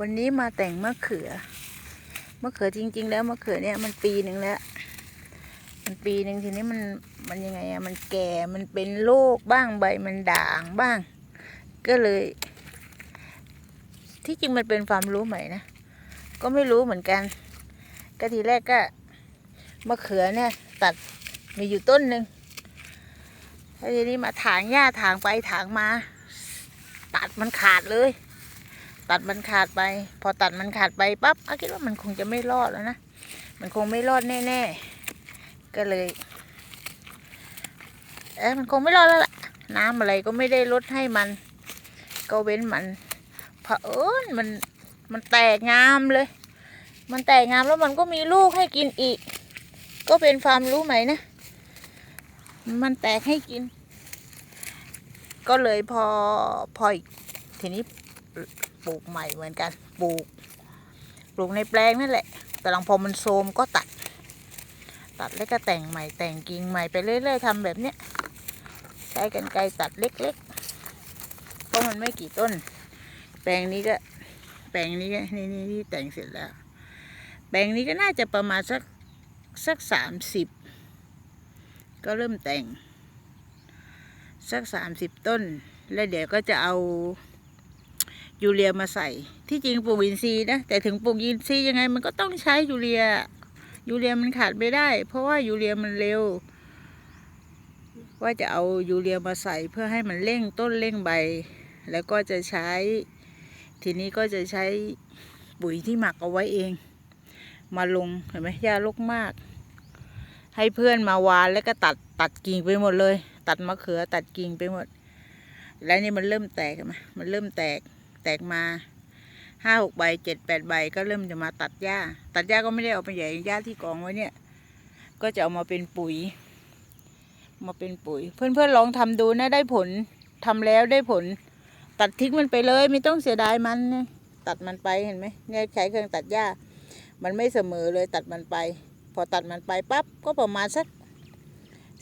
วันนี้มาแต่งมะเขือ มะเขือจริง ๆ แล้วมะเขือเนี่ยมันปีหนึ่งแล้ว มันปีหนึ่งทีนี้มันมันยังไงอะมันแก่ มันเป็นโรคบ้างใบมันด่างบ้าง ก็เลย ที่จริงมันเป็นความรู้ใหม่นะ ก็ไม่รู้เหมือนกัน ก็ทีแรกก็มะเขือเนี่ย ตัดมีอยู่ต้นหนึ่งแล้วทีนี้มาถางหญ้าถางไปถางมา ตัดมันขาดเลย ตัดมันขาดไป พอตัดมันขาดไปปั๊บอาคิดว่ามันคงจะไม่รอดแล้วนะ มันคงไม่รอดแน่ๆ ก็เลยเอ๊ะมันคงไม่รอดแล้วล่ะ น้ำอะไรก็ไม่ได้ลดให้มัน ก็เว้นมันเผอิญมันมันแตกงามเลย มันแตกงามแล้วมันก็มีลูกให้กินอีก ก็เป็นความรู้ใหม่นะ มันแตกให้กิน ก็เลยพอพออีกทีนี้ ปลูกใหม่เหมือนกันปลูก ปลูกในแปลงนั่นแหละ แต่หลังพอมันโทมก็ตัด ตัดแล้วก็แต่งใหม่แต่งกิ่งใหม่ไปเรื่อย ๆทำแบบเนี้ยใช้กันไกรตัดเล็กๆเพราะมันไม่กี่ต้น แปลงนี้ก็แปลงนี้ก็นี่นี่ที่แต่งเสร็จแล้ว แปลงนี้ก็น่าจะประมาณสักสักสามสิบก็เริ่มแต่ง สักสามสิบต้น แล้วเดี๋ยวก็จะเอา ยูเรียมาใส่ ที่จริงปลูกอินทรีย์นะแต่ถึงปลูกอินทรีย์ยังไงมันก็ต้องใช้ยูเรียยูเรียมันขาดไม่ได้ เพราะว่ายูเรียมันเร็ว ว่าจะเอายูเรียมาใส่เพื่อให้มันเร่งต้นเร่งใบ แล้วก็จะใช้ ทีนี้ก็จะใช้ปุ๋ยที่หมักเอาไว้เอง มาลงเห็นไหมหญ้ารกมาก ให้เพื่อนมาวานแล้วก็ตัดตัดกิ่งไปหมดเลย ตัดมะเขือตัดกิ่งไปหมด แล้วนี่มันเริ่มแตกเห็นไหมมันเริ่มแตก แตกมาห้าหกใบเจ็ดแปดใบก็เริ่มจะมาตัดหญ้า ตัดหญ้าก็ไม่ได้เอาไปใหญ่หญ้าที่กองไว้เนี่ย ก็จะเอามาเป็นปุ๋ย มาเป็นปุ๋ย เพื่อนๆลองทำดูนะได้ผลทำแล้วได้ผล ตัดทิ้งมันไปเลย ไม่ต้องเสียดายมันนะตัดมันไปเห็นไหมเนี่ยใช้เครื่องตัดหญ้า มันไม่เสมอเลยตัดมันไป พอตัดมันไปปั๊บก็ประมาณสัก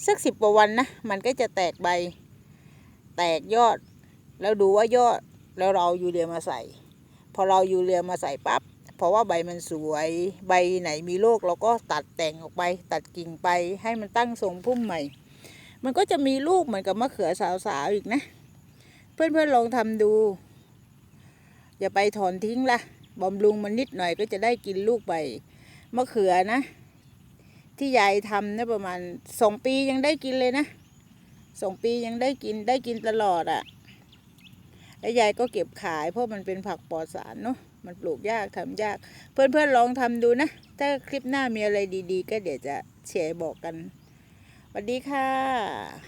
สักสิบกว่าวันนะมันก็จะแตกใบ แตกยอด แล้วดูว่ายอด แล้วเรายูเรียมาใส่ พอเรายูเรียมาใส่ปั๊บเพราะว่าใบมันสวยใบไหนมีโรคเราก็ตัดแต่งออกไป ตัดกิ่งไปให้มันตั้งทรงพุ่มใหม่ มันก็จะมีลูกเหมือนกับมะเขือสาวๆอีกนะ เพื่อนๆลองทำดู อย่าไปถอนทิ้งละบำรุงมันนิดหน่อยก็จะได้กินลูกใบมะเขือนะ ที่ยายทำเนี่ยประมาณสองปียังได้กินเลยนะสองปียังได้กินได้กินตลอดอะ่ะ แล้วยายก็เก็บขายเพราะมันเป็นผักปลอดสารเนาะมันปลูกยากทำยาก เพื่อนๆลองทำดูนะ ถ้าคลิปหน้ามีอะไรดีๆ ก็เดี๋ยวจะแชร์บอกกันสวัสดีค่ะ